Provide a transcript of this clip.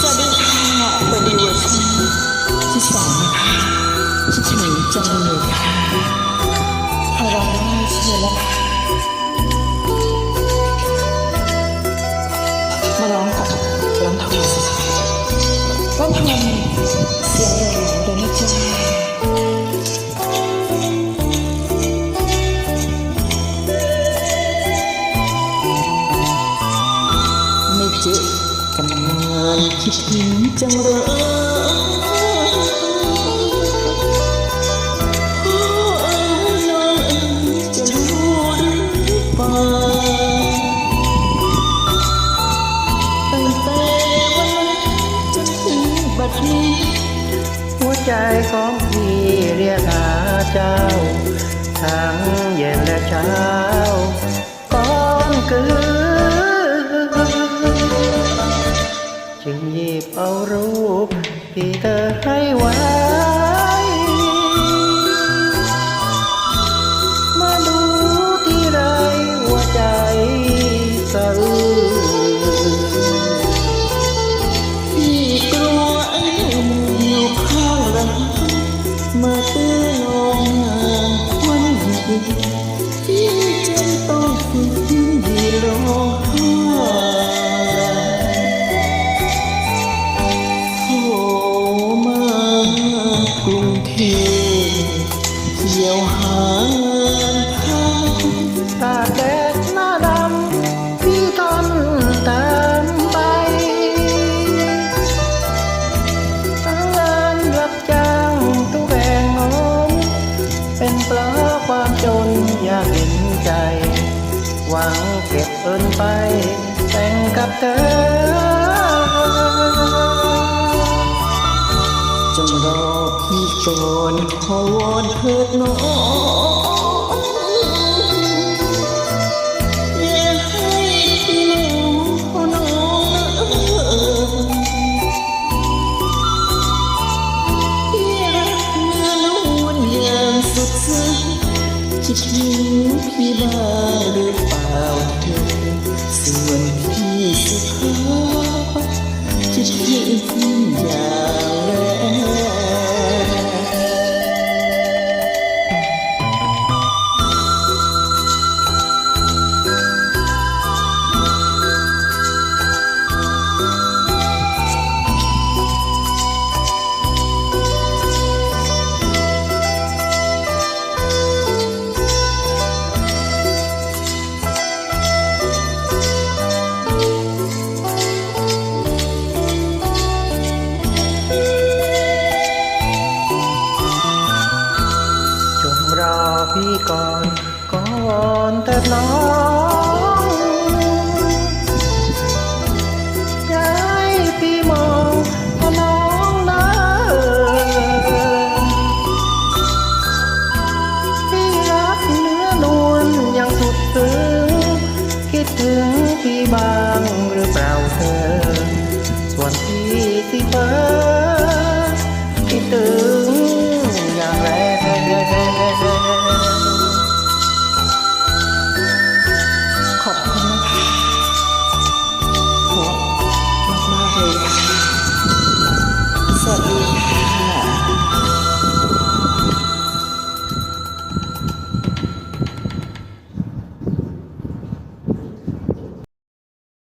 สวัสดีค่ะเปิดดีเวอร์ชันที่สองนะคะคิดถึงจังเลยค่ะพอเราได้เชิญแล้วค่ะ คิดถึงจังเลยโอ้น้องเอ๋ยจะรู้หรือเปล่าตั้งแต่วันจันจนถึงบัดนี้หัวใจของพี่เรียกหาเจ้า ทั้งเย็นและเช้าก่อนคืน เอารูปที่เธอให้ไว้ มาดูที่ไรหัวใจสะอื้นพี่กลัวไอ้หนุ่มอยู่ข้างหลังมาตื้อนองนางวันดี เทพเที่ยวหางานตาแดดหน้าดำพี่ทนตามไปทั้งงานรับจ้างทุกแห่งหนเป็นเพราความจนอยากเห็นใจ หวังเก็บเอินไป แต่งกับเธอจงรอ ก่อนขอวอนเถิดน้องอย่าให้หลงน้องพี่รักเนื้อนอย่างสุดซึ้งคิดถึงพี่บ้างหรือเปล่า พี่ก่อนก่อนเถิดน้องอย่าให้พี่มองพราะน้องนะพี่รักเนื้อนวลอย่างสุดซึ้งคิดถึงพี่บ้างหรือเปล่าเธอ ส่วนพี่ที่เพ้อ